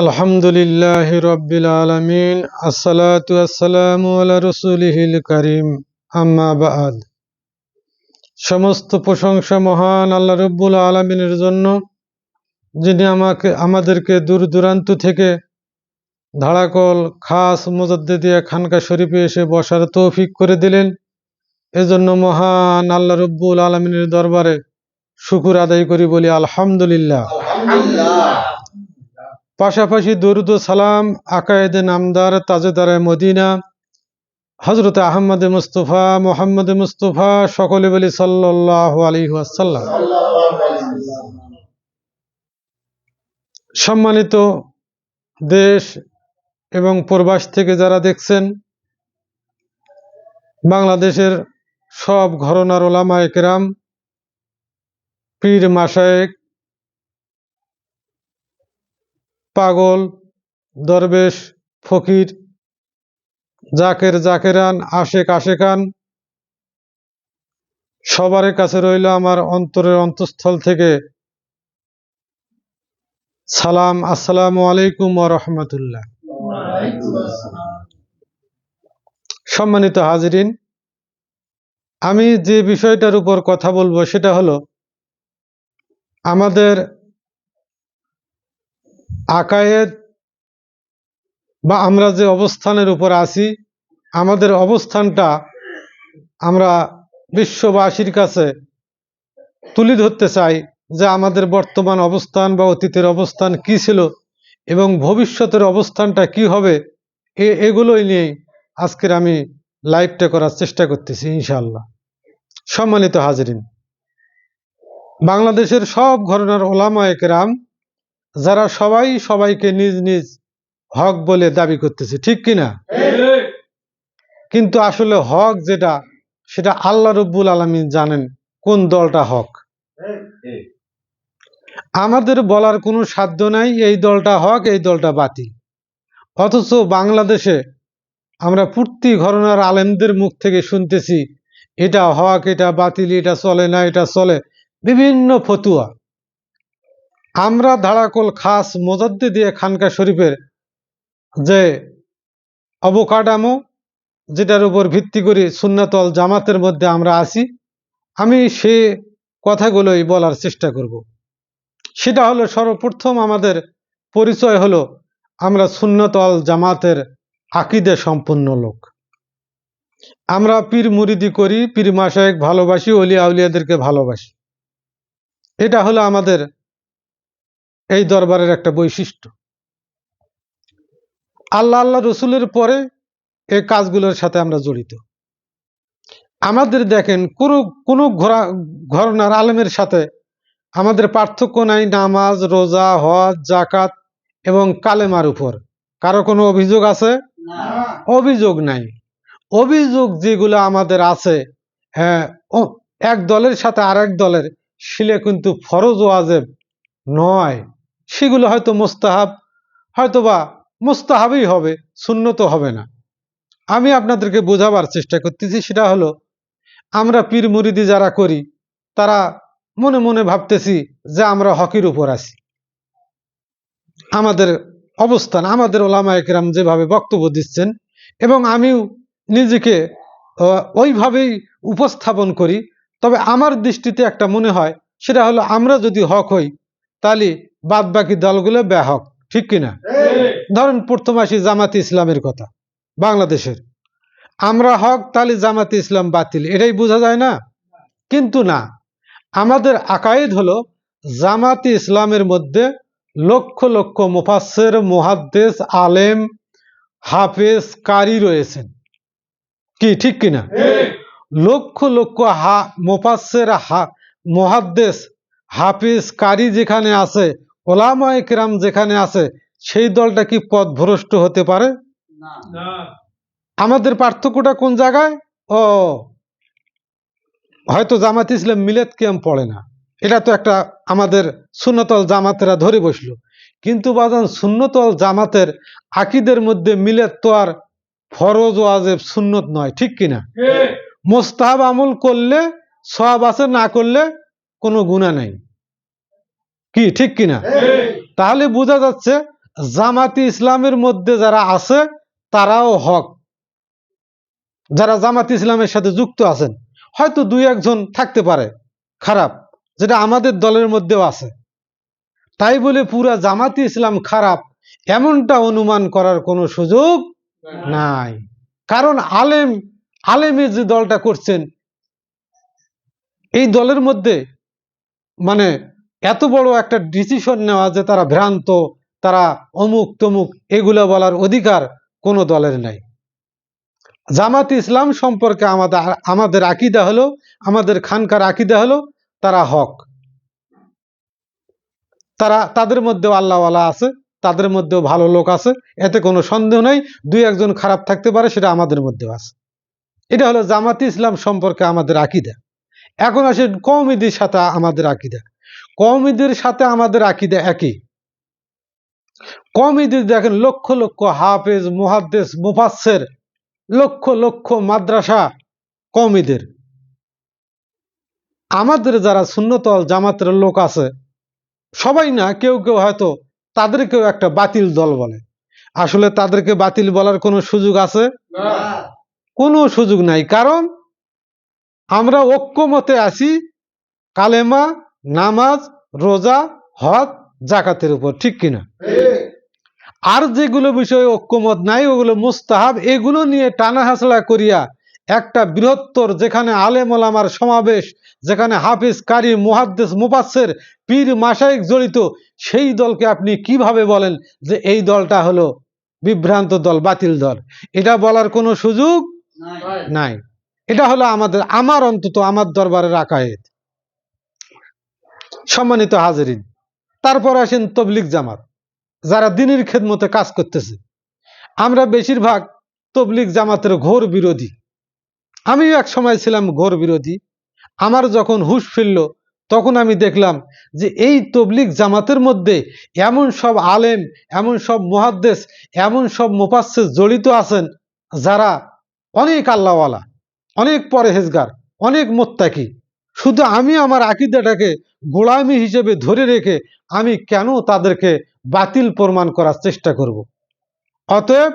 আলহামদুলিল্লাহ রব্বিল আলমিন, আসসালাতু আসসালামু করিম, আম্মা বাদ। সমস্ত প্রশংসা মহান আল্লাহ রব্বুল আলমিনের জন্য, যিনি আমাকে, আমাদেরকে দূর দূরান্ত থেকে ধারাকল, খাস মজাদ্দে দিয়ে খানকা শরীফে এসে বসার তৌফিক করে দিলেন। এজন্য মহান আল্লাহ রব্বুল আলমিনের দরবারে শুকুর আদায় করি বলি আলহামদুলিল্লাহ। পাশাপাশি দরুদ সালাম আকায়েদে নামদার তাজেদারে মদিনা হজরত আহমদ মুস্তফা, মোহাম্মদ মুস্তফা, সকলে বলি সাল্লাহ আলী আসাল্লাম সম্মানিত দেশ এবং প্রবাস থেকে যারা দেখছেন, বাংলাদেশের সব ঘরনার ওলামা একরাম পীর মাসায়েক পাগল, দরবেশ, ফকির, জাকের জাকেরান, আশেক আশেকান সবার কাছে রইল আমার অন্তরের অন্তঃস্থল থেকে। সালাম, আসসালামু আলাইকুম রহমতুল্লাহ। সম্মানিত হাজিরিন, আমি যে বিষয়টার উপর কথা বলব সেটা হলো, আমাদের আকায়েদ বা আমরা যে অবস্থানের উপর আছি, আমাদের অবস্থানটা আমরা বিশ্ববাসীর কাছে তুলে ধরতে চাই যে আমাদের বর্তমান অবস্থান বা অতীতের অবস্থান কি ছিল এবং ভবিষ্যতের অবস্থানটা কি হবে, এ, এগুলোই নিয়েই আজকের আমি লাইভটা করার চেষ্টা করতেছি ইনশাল্লাহ সম্মানিত হাজরিন, বাংলাদেশের সব ঘটনার ওলামা একরাম যারা সবাই সবাইকে নিজ নিজ হক বলে দাবি করতেছে, ঠিক কিনা কিন্তু আসলে হক যেটা, সেটা আল্লাহ রব্বুল আলমিন জানেন কোন দলটা হক। আমাদের বলার কোনো সাধ্য নাই, এই দলটা হক, এই দলটা বাতিল। অথচ বাংলাদেশে আমরা পূর্তি ঘরনার আলেমদের মুখ থেকে শুনতেছি, এটা হক, এটা বাতিল, এটা চলে না, এটা চলে। বিভিন্ন ফতুয়া। আমরা ধারাকল খাস মোজাদ্দে দিয়ে খানকা শরীফের যে অবকাঠামো, যেটার উপর ভিত্তি করে সুন্নাতল জামাতের মধ্যে আমরা আছি, আমি সে কথাগুলোই বলার চেষ্টা করব। সেটা হলো সর্বপ্রথম আমাদের পরিচয় হলো আমরা সুন্নতল জামাতের আকিদে সম্পন্ন লোক। আমরা পীর মুরিদি করি, পীর মাসায়েক ভালোবাসি, অলিয়া আউলিয়াদেরকে ভালোবাসি। এটা হলো আমাদের এই দরবারের একটা বৈশিষ্ট্য। আল্লাহ আল্লাহ রসুলের পরে এই কাজগুলোর সাথে আমরা জড়িত। আমাদের দেখেন কোনো কোনো ঘোরা ঘরনার আলেমের সাথে আমাদের পার্থক্য নাই নামাজ রোজা হজ জাকাত এবং কালেমার উপর। কারও কোনো অভিযোগ আছে? অভিযোগ নাই। অভিযোগ যেগুলো আমাদের আছে হ্যাঁ এক দলের সাথে আরেক দলের শিলে কিন্তু ফরজ ওয়াজেব নয়। সেগুলো হয়তো মোস্তাহাব, হয়তোবা মোস্তাহাবই হবে শূন্য তো হবে না। আমি আপনাদেরকে বোঝাবার চেষ্টা করতেছি, সেটা হলো, আমরা পীর মুরিদি যারা করি, তারা মনে মনে ভাবতেছি যে আমরা হকির উপর আছি। আমাদের অবস্থান, আমাদের ওলামা একরাম যেভাবে বক্তব্য দিচ্ছেন, এবং আমিও নিজেকে ওইভাবেই উপস্থাপন করি। তবে আমার দৃষ্টিতে একটা মনে হয়, সেটা হলো, আমরা যদি হক হই, তাহলে বাদ বাকি দলগুলো ব্যাহক ঠিক কিনা? ধরেন প্রথম আসি জামাতি ইসলামের কথা বাংলাদেশের। আমরা হক তাহলে জামাতি ইসলাম বাতিল এটাই বোঝা যায় না? কিন্তু না আমাদের আকায়েদ হলো জামাতি ইসলামের মধ্যে লক্ষ লক্ষ মুফাসের মুহাদ্দেস আলেম হাফেজ কারি রয়েছেন। কি ঠিক কিনা? লক্ষ লক্ষ হা মুফাসের হা মুহাদ্দেস হাফিজ কারি যেখানে আছে ওলামা একরাম যেখানে আছে সেই দলটা কি পথভ্রষ্ট হতে পারে? আমাদের পার্থক্যটা কোন জায়গায়? ও হয়তো জামাত ইসলাম মিলেত কিয়াম পড়ে না। এটা তো একটা আমাদের শূন্যতল জামাতেরা ধরে বসল। কিন্তু বাজান শূন্যতল জামাতের আকিদের মধ্যে মিলেত তো আর ফরজ ওয়াজেব সুন্নত নয় ঠিক কিনা মোস্তাহাব আমল করলে সব আছে না করলে কোনো গুণা নেই। কি ঠিক কিনা? তাহলে বোঝা যাচ্ছে জামাতি ইসলামের মধ্যে যারা আছে তারাও হক। যারা জামাতি ইসলামের সাথে যুক্ত আছেন হয়তো দুই একজন থাকতে পারে খারাপ যেটা আমাদের দলের মধ্যেও আছে। তাই বলে পুরা জামাতি ইসলাম খারাপ এমনটা অনুমান করার কোনো সুযোগ নাই। কারণ আলেম আলেমের যে দলটা করছেন এই দলের মধ্যে মানে এত বড় একটা ডিসিশন নেওয়া যে তারা ভ্রান্ত, তারা অমুক তমুক এগুলো বলার অধিকার কোনো দলের নাই। জামাত ইসলাম সম্পর্কে আমাদের আমাদের আকিদা হলো, আমাদের খানকার আকিদা হলো, তারা হক। তারা, তাদের মধ্যেও আল্লাহওয়ালা আছে, তাদের মধ্যেও ভালো লোক আছে, এতে কোনো সন্দেহ নেই, দুই একজন খারাপ থাকতে পারে সেটা আমাদের মধ্যেও আছে। এটা হলো জামাতি ইসলাম সম্পর্কে আমাদের আকিদা। এখন আসে কৌমিদের সাথে আমাদের আকিদা। কৌমিদের সাথে আমাদের আকিদা একই। কৌমিদের দেখেন লক্ষ লক্ষ হাফেজ মুহাদ্দেস মুফাসের লক্ষ লক্ষ মাদ্রাসা কৌমিদের আমাদের যারা শূন্যতল জামাতের লোক আছে সবাই না কেউ কেউ হয়তো তাদেরকেও একটা বাতিল দল বলে। আসলে তাদেরকে বাতিল বলার কোনো সুযোগ আছে? কোনো সুযোগ নাই। কারণ আমরা ঐক্যমতে আছি কালেমা নামাজ রোজা হজ জাকাতের উপর ঠিক কিনা? আর যেগুলো বিষয়ে ঐক্যমত নাই ওগুলো মুস্তাহাব এগুলো নিয়ে টানা হাসলা করিয়া একটা বৃহত্তর যেখানে আলেম ওলামার সমাবেশ যেখানে হাফিজ কারি মুহাদ্দেস মুফাসসের পীর মাসাইক জড়িত সেই দলকে আপনি কীভাবে বলেন যে এই দলটা হলো বিভ্রান্ত দল বাতিল দল? এটা বলার কোনো সুযোগ নাই। এটা হলো আমাদের আমার অন্তত আমার দরবারের আকায়েদ। সম্মানিত হাজিরিন, তারপর আসেন তবলিক জামাত, যারা দিনের খেদমতে কাজ করতেছে। আমরা বেশিরভাগ তবলিক জামাতের ঘোর বিরোধী। আমিও এক সময় ছিলাম ঘোর বিরোধী। আমার যখন হুশ ফিরল, তখন আমি দেখলাম যে এই তবলিক জামাতের মধ্যে এমন সব আলেম, এমন সব মুহাদ্দেস, এমন সব মুপাস্সেস জড়িত আছেন, যারা অনেক আল্লাহওয়ালা, অনেক পরহেজগার, অনেক মোত্তাকি। শুধু আমি আমার আকিদাটাকে গোলামি হিসেবে ধরে রেখে আমি কেন তাদেরকে বাতিল প্রমাণ করার চেষ্টা করব। অতএব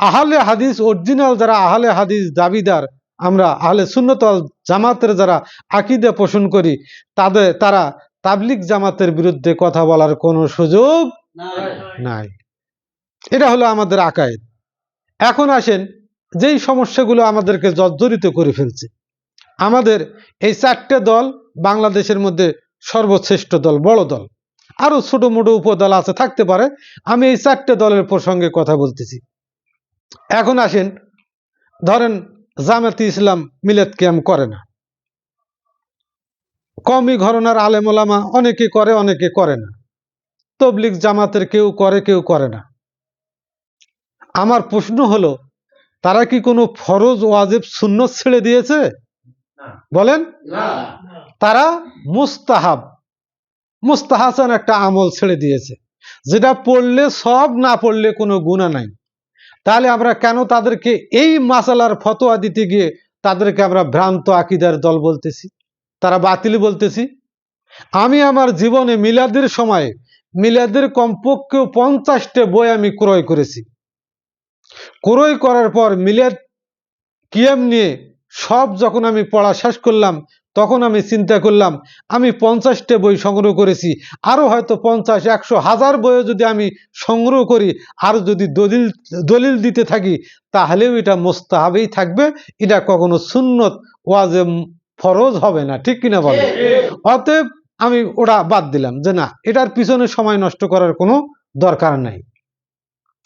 আহলে হাদিস অরিজিনাল যারা আহলে হাদিস দাবিদার আমরা আহলে সুন্নতল জামাতের যারা আকিদা পোষণ করি তাদের তারা তাবলিক জামাতের বিরুদ্ধে কথা বলার কোনো সুযোগ নাই। এটা হলো আমাদের আকায়েদ। এখন আসেন যেই সমস্যাগুলো আমাদেরকে জর্জরিত করে ফেলছে। আমাদের এই চারটে দল বাংলাদেশের মধ্যে সর্বশ্রেষ্ঠ দল, বড় দল। আরও ছোট মোটো উপদল আছে, থাকতে পারে। আমি এই চারটে দলের প্রসঙ্গে কথা বলতেছি। এখন আসেন, ধরেন জামাতি ইসলাম মিলাদ ক্যাম করে না। কমই ঘরনার আলেম ওলামা অনেকে করে অনেকে করে না। তবলিক জামাতের কেউ করে কেউ করে না। আমার প্রশ্ন হলো, তারা কি কোনো ফরজ, ওয়াজিব শূন্য ছেড়ে দিয়েছে? বলেন? তারা মুস্তাহাব। মুস্তাহাসান একটা আমল ছেড়ে দিয়েছে। যেটা পড়লে সব না পড়লে কোনো গুণা নাই। তাহলে আমরা কেন তাদেরকে এই মাসালার ফতোয়া দিতে গিয়ে তাদেরকে আমরা ভ্রান্ত আকিদার দল বলতেছি? তারা বাতিল বলতেছি? আমি আমার জীবনে মিলাদের সময় মিলাদের কমপক্ষেও পঞ্চাশটা বই আমি ক্রয় করেছি। ক্রয় করার পর মিলাদ কিয়াম নিয়ে সব যখন আমি পড়া শেষ করলাম, তখন আমি চিন্তা করলাম, আমি পঞ্চাশটা বই সংগ্রহ করেছি। আরও হয়তো পঞ্চাশ, একশো, হাজার বইও যদি আমি সংগ্রহ করি, আর যদি দলিল দলিল দিতে থাকি, তাহলেও এটা মোস্তাহাবেই থাকবে। এটা কখনো সুন্নত, ওয়াজে ফরজ হবে না, ঠিক কিনা বলে অতএব আমি ওটা বাদ দিলাম যে না, এটার পিছনে সময় নষ্ট করার কোনো দরকার নাই।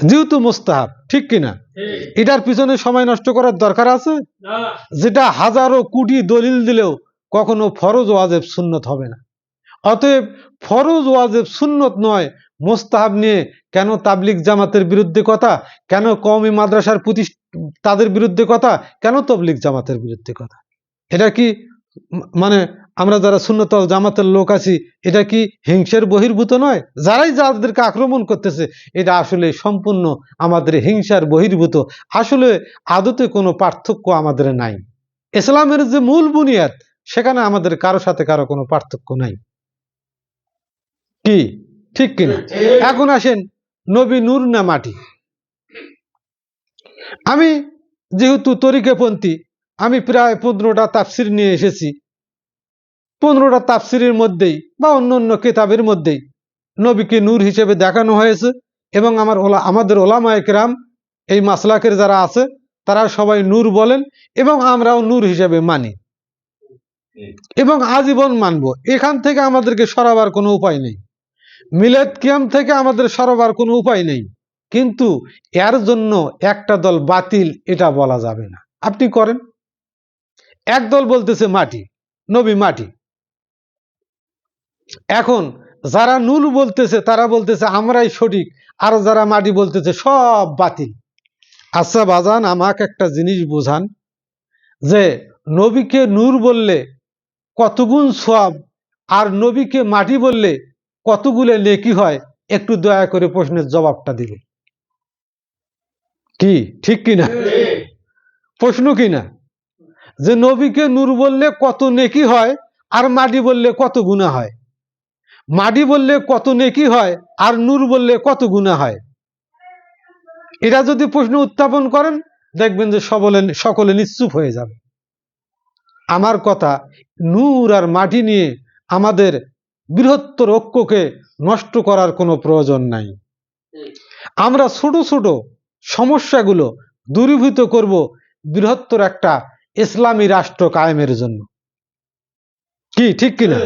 যেহেতু মোস্তাহাব ঠিক কিনা? এটার পিছনে সময় নষ্ট করার দরকার আছে? যেটা হাজারো কোটি দলিল দিলেও কখনো ফরজ ওয়াজেব সুন্নত হবে না। অতএব ফরজ ওয়াজেব সুন্নত নয় মোস্তাহাব নিয়ে কেন তাবলিক জামাতের বিরুদ্ধে কথা? কেন কওমি মাদ্রাসার প্রতি তাদের বিরুদ্ধে কথা? কেন তবলিক জামাতের বিরুদ্ধে কথা? এটা কি মানে আমরা যারা শূন্যতল জামাতের লোক আছি, এটা কি হিংসের বহির্ভূত নয়? যারাই যাদেরকে আক্রমণ করতেছে, এটা আসলে সম্পূর্ণ আমাদের হিংসার বহির্ভূত। আসলে আদতে কোনো পার্থক্য আমাদের নাই। ইসলামের যে মূল বুনিয়াদ, সেখানে আমাদের কারও সাথে কারও কোনো পার্থক্য নাই। কি? ঠিক কিনা? এখন আসেন নবী নূর না মাটি। আমি যেহেতু তরিকাপন্থী, আমি প্রায় পনেরোটা তাফসির নিয়ে এসেছি। পনেরোটা তাফসিরের মধ্যেই বা অন্য অন্য কিতাবের মধ্যেই নবীকে নূর হিসেবে দেখানো হয়েছে এবং আমার ওলা, আমাদের ওলামা একরাম এই মাসলাকের যারা আছে, তারা সবাই নূর বলেন এবং আমরাও নূর হিসেবে মানি। এবং আজীবন মানব। এখান থেকে আমাদেরকে সরাবার কোনো উপায় নেই। মিলেদ কিয়াম থেকে আমাদের সরাবার কোনো উপায় নেই। কিন্তু এর জন্য একটা দল বাতিল, এটা বলা যাবে না। আপনি করেন। এক দল বলতেছে মাটি, নবী মাটি। এখন যারা নুল বলতেছে, তারা বলতেছে, আমরাই সঠিক। আর যারা মাটি বলতেছে, সব বাতিল। আচ্ছা বাজান, আমাকে একটা জিনিস বোঝান, যে নবীকে নূর বললে কতগুণ সব আর নবীকে মাটি বললে কতগুলো নেকি হয়, একটু দয়া করে প্রশ্নের জবাবটা দিবে কি? ঠিক কিনা প্রশ্ন কিনা যে নবীকে নূর বললে কত নেকি হয় আর মাটি বললে কত গুণা হয়। মাটি বললে কত নেকি হয়, আর নূর বললে কত গুণা হয়? এটা যদি প্রশ্ন উত্থাপন করেন, দেখবেন যে সকলে সকলে নিশ্চুপ হয়ে যাবে। আমার কথা, নূর আর মাটি নিয়ে আমাদের বৃহত্তর ঐক্যকে নষ্ট করার কোনো প্রয়োজন নাই। আমরা ছোট ছোট সমস্যাগুলো দূরীভূত করব বৃহত্তর একটা ইসলামী রাষ্ট্র কায়েমের জন্য। কি, ঠিক কিনা?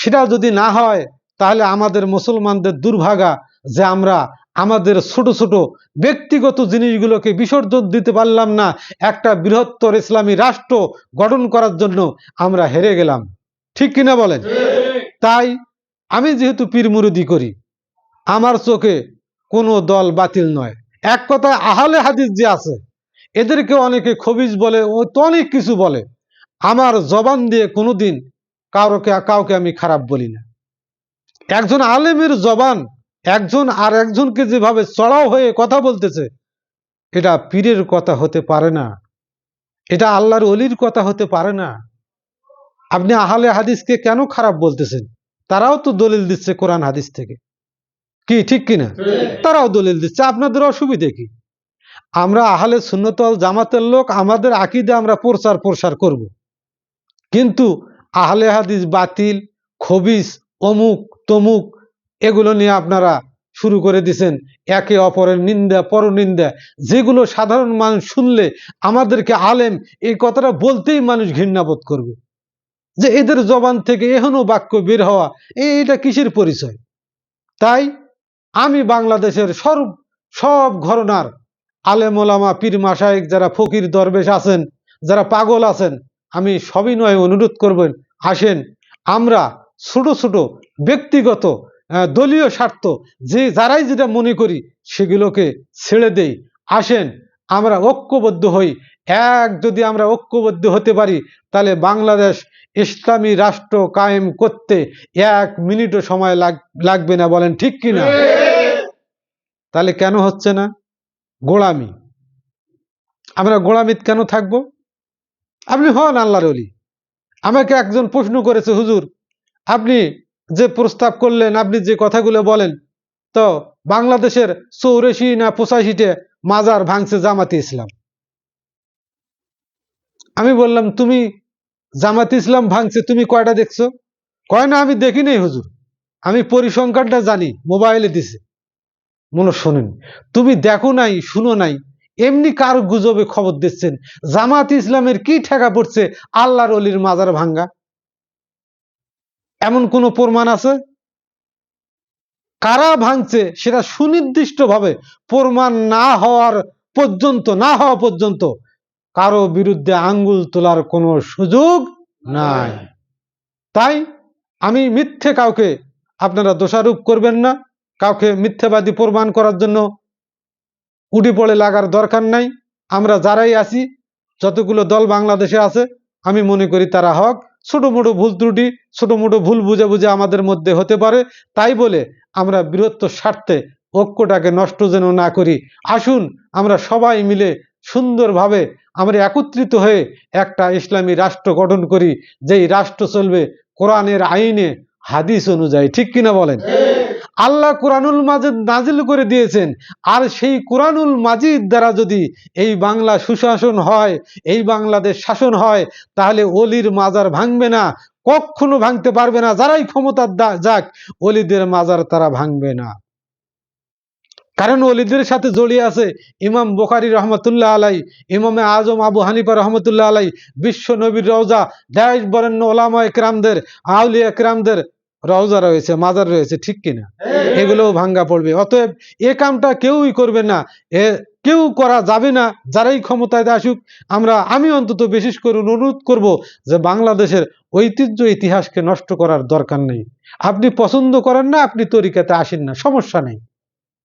সেটা যদি না হয়, তাহলে আমাদের মুসলমানদের দুর্ভাগা যে আমরা আমাদের ছোট ছোট ব্যক্তিগত জিনিসগুলোকে বিসর্জন দিতে পারলাম না, একটা বৃহত্তর ইসলামী রাষ্ট্র গঠন করার জন্য আমরা হেরে গেলাম। ঠিক কিনা বলেন? তাই আমি যেহেতু পীর মুরুদি করি, আমার চোখে কোনো দল বাতিল নয়। এক কথায় আহলে হাদিস যে আছে, এদেরকে অনেকে খবিজ বলে, ও তো অনেক কিছু বলে। আমার জবান দিয়ে কোনোদিন কাউকে কাউকে আমি খারাপ বলি না। একজন আলেমের জবান, একজন আর একজনকে যেভাবে চড়াও হয়ে কথা বলতেছে, এটা পীরের কথা হতে পারে না। এটা আল্লাহর অলির কথা হতে পারে না। আপনি আহলে হাদিসকে কেন খারাপ বলতেছেন? তারাও তো দলিল দিচ্ছে কোরআন হাদিস থেকে। কি, ঠিক কিনা? তারাও দলিল দিচ্ছে। আপনাদের অসুবিধে কি? আমরা আহলে সুন্নতল জামাতের লোক, আমাদের আকিদে আমরা প্রচার প্রসার করব। কিন্তু আহলে হাদিস, বাতিল, খবিস, অমুক, তমুক, এগুলো নিয়ে আপনারা শুরু করে দিছেন। একে অপরের নিন্দা, পরনিন্দা, যেগুলো সাধারণ মানুষ শুনলে আমাদেরকে আলেম এই কথাটা বলতেই মানুষ ঘৃণাবোধ করবে। যে এদের জবান থেকে এখনও বাক্য বের হওয়া এইটা কিসের পরিচয়? তাই আমি বাংলাদেশের সর্ব, সব ঘরনার আলেম ওলামা পীর মাসায়েক যারা ফকির দরবেশ আছেন, যারা পাগল আছেন আমি সবিনয় অনুরোধ করবেন, আসেন। আমরা ছোট ছোট ব্যক্তিগত দলীয় স্বার্থ, যে যারাই যেটা মনে করি, সেগুলোকে ছেড়ে দেই। আসেন, আমরা ঐক্যবদ্ধ হই। এক যদি আমরা ঐক্যবদ্ধ হতে পারি, তাহলে বাংলাদেশ ইসলামী রাষ্ট্র কায়েম করতে এক মিনিটও সময় লাগ- লাগবে না, বলেন, ঠিক কিনা তাহলে কেন হচ্ছে না? গোলামি। আমরা গোলামিত কেন থাকব? আপনি হন আল্লাহর অলি আমাকে একজন প্রশ্ন করেছে, হুজুর, আপনি যে প্রস্তাব করলেন, আপনি যে কথাগুলো বলেন, তো বাংলাদেশের চৌরাশি না পঁচাশিতে মাজার ভাঙছে জামাতে ইসলাম। আমি বললাম, তুমি জামাতে ইসলাম ভাঙছে, তুমি কয়টা দেখছ? কয়, না, আমি দেখি নাই, হুজুর। আমি পরিসংখ্যানটা জানি, মোবাইলে দিছে। মনে শোনেন। তুমি দেখো নাই, শুনো নাই এমনি কার গুজবে খবর দিচ্ছেন? জামাত ইসলামের কি ঠেকা পড়ছে আল্লাহর অলির মাজার ভাঙ্গা? এমন কোন প্রমাণ আছে? কারা ভাঙছে সেটা সুনির্দিষ্ট ভাবে প্রমাণ না হওয়ার পর্যন্ত, না হওয়া পর্যন্ত কারও বিরুদ্ধে আঙ্গুল তোলার কোনো সুযোগ নাই। তাই আমি মিথ্যে কাউকে আপনারা দোষারোপ করবেন না, কাউকে মিথ্যাবাদী প্রমাণ করার জন্য উঠি পড়ে লাগার দরকার নাই। আমরা যারাই আছি, যতগুলো দল বাংলাদেশে আছে, আমি মনে করি তারা হক। ছোট মোটো ভুল ত্রুটি, ছোট মোটো ভুল বুঝে বুঝে আমাদের মধ্যে হতে পারে। তাই বলে আমরা বৃহত্তর স্বার্থে ঐক্যটাকে নষ্ট যেন না করি। আসুন, আমরা সবাই মিলে সুন্দরভাবে আমরা একত্রিত হয়ে একটা ইসলামী রাষ্ট্র গঠন করি, যেই রাষ্ট্র চলবে কোরআনের আইনে, হাদিস অনুযায়ী। ঠিক কিনা বলেন? আল্লাহ কোরআনুল মাজিদ নাজিল করে দিয়েছেন। আর সেই কোরআনুল মাজিদ দ্বারা যদি এই বাংলা সুশাসন হয়, এই বাংলাদেশ শাসন হয়, তাহলে অলির মাজার ভাঙবে না, কখনো ভাঙতে পারবে না, যারাই ক্ষমতার যাক, অলিদের মাজার তারা ভাঙবে না। কারণ অলিদের সাথে জড়িয়ে আছে ইমাম বোখারি রহমতুল্লাহ আলাই, ইমামে আজম আবু হানিফা রহমতুল্লাহ আলাই, বিশ্ব নবীর রওজা, দেশ বরেণ্য ওলামা একরামদের আউলিয়া একরামদের রওজা রয়েছে মাজার রয়েছে, ঠিক কিনা? এগুলোও ভাঙ্গা পড়বে। অতএব এ কামটা কেউই করবে না। এ কেউ করা যাবে না। যারাই ক্ষমতায় আসুক, আমরা, আমি অন্তত বিশেষ করে অনুরোধ করব যে বাংলাদেশের ঐতিহ্য ইতিহাসকে নষ্ট করার দরকার নেই। আপনি পছন্দ করেন না, আপনি তরিকাতে আসেন না, সমস্যা নেই।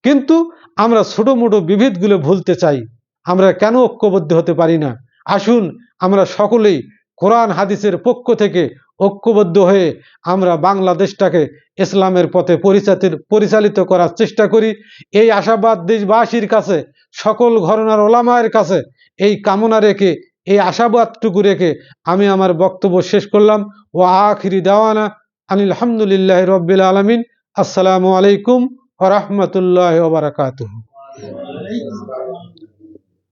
কিন্তু আমরা ছোট মোটো বিভেদগুলো ভুলতে চাই। আমরা কেন ঐক্যবদ্ধ হতে পারি না? আসুন, আমরা সকলেই কোরআন, হাদিসের পক্ষ থেকে ঐক্যবদ্ধ হয়ে আমরা বাংলাদেশটাকে ইসলামের পথে পরিচালিত পরিচালিত করার চেষ্টা করি। এই আশাবাদ দেশবাসীর কাছে, সকল ঘরনার ওলামায়ের কাছে এই কামনা রেখে, এই আশাবাদটুকু রেখে আমি আমার বক্তব্য শেষ করলাম। ও আখিরি দেওয়ানা আলহামদুলিল্লাহ রব্বিল আলমিন। আসসালামু আলাইকুম ওরহমতুল্লাহ ওবরাকাতুহ